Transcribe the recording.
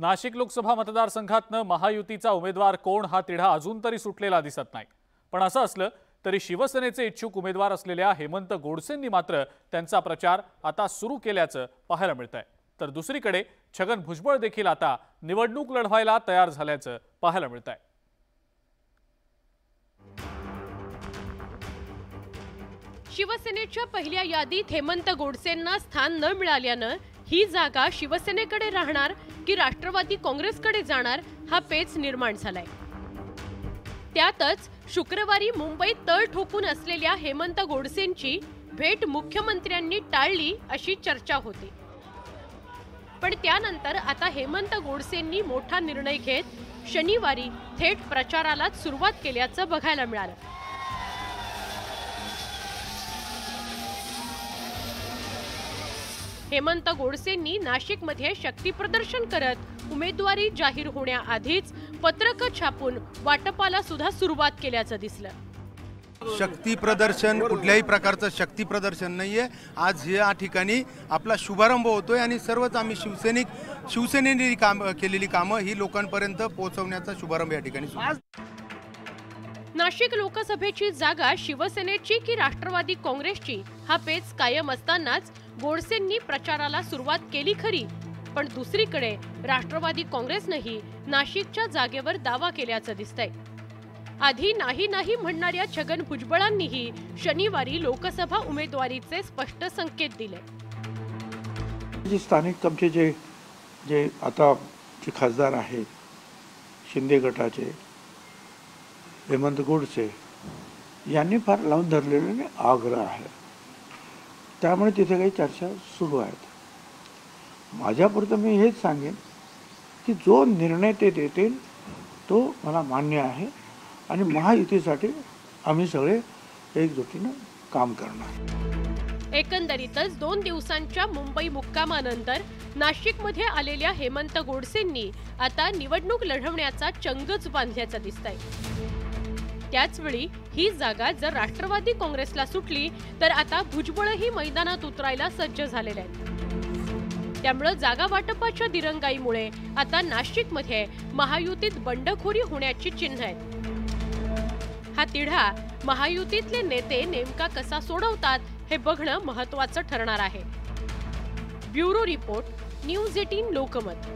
नाशिक लोकसभा मतदारसंघातनं महायुतीचा उमेदवार कोण हा तिढा अजून तरी सुटलेला दिसत नाही. पण असं असलं तरी शिवसेनेचे इच्छुक उमेदवार असलेल्या हेमंत गोडसेंनी मात्र त्यांचा प्रचार आता सुरू केल्याचं पाहायला मिळत आहे तर दुसरीकडे छगन भुजबळ देखील आता निवडणूक लढवायला तयार झाल्याचं पाहायला मिळत आहे शिवसेनेच्या पहिल्या यादीत हेमंत गोडसेंना स्थान न मिळाल्यानं ही जागा शिवसेनेकडे राहणार की राष्ट्रवादी काँग्रेसकडे जाणार हा पेच निर्माण झालाय. त्यातच शुक्रवारी मुंबईत तळ ठोकून असलेल्या हेमंत गोडसेंची भेट मुख्यमंत्र्यांनी टाळली अशी चर्चा होती. पण त्यानंतर आता हेमंत गोडसेंनी मोठा निर्णय घेत शनिवारी थेट प्रचारालाच सुरुवात केल्याचं बघायला मिळालं. हेमंत गोडसेंनी नाशिकमध्ये शक्तीप्रदर्शन करत उमेदवारी जाहीर होण्याआधीच पत्रक छापून वाटपाला सुद्धा सुरुवात केल्याचं दिसलं शक्ती प्रदर्शन कुठल्याही प्रकारचं शक्ती प्रदर्शन नाहीये आज या ठिकाणी आपला शुभारंभ होतोय आणि सर्वच आम्ही शिवसैनिक शिवसेनेने काम केलेली कामं ही लोकांपर्यंत पोहोचवण्याचा शुभारंभ या ठिकाणी आहे. नाशिक लोकसभेची जागा शिवसेनेची की राष्ट्रवादी काँग्रेसची? हा पेच कायम असतानाच गोडसेंनी प्रचाराला सुरुवात केली खरी. पण दुसरीकडे राष्ट्रवादी काँग्रेसनंही नाशिकच्या जागेवर दावा केल्याचं दिसतंय. आधी नाही नाही म्हणणाऱ्या छगन भुजबळांनीही शनिवारी लोकसभा उमेदवारीचे स्पष्ट संकेत दिले. जे स्थानिक आमचे जे जे आता जे खासदार आहेत शिंदे गटाचे हेमंत गोडसे यांनी फार लावून धरलेले आग्रह आहे. त्यामुळे तिथे काही चर्चा सुरू आहेत. माझ्यापुरतं मी हेच सांगेन की जो निर्णय ते देतील तो मला मान्य आहे आणि महायुतीसाठी आम्ही सगळे एकजुटीनं काम करणार. एकंदरीतच दोन दिवसांच्या मुंबई मुक्कामानंतर नाशिकमध्ये आलेल्या हेमंत गोडसेंनी आता निवडणूक लढवण्याचा चंगच बांधल्याचं आहे त्याचवेळी ही जागा जर राष्ट्रवादी काँग्रेसला सुटली तर आता भुजबळही मैदानात उतरायला सज्ज झालेले आहेत. त्यामुळं जागा वाटपाच्या दिरंगाईमुळे आता नाशिकमध्ये महायुतीत बंडखोरी होण्याची चिन्ह आहेत. हा तिढा महायुतीतले नेते नेमका कसा सोडवतात हे बघणं महत्वाचं ठरणार आहे. Bureau report news eighteen Lokmat.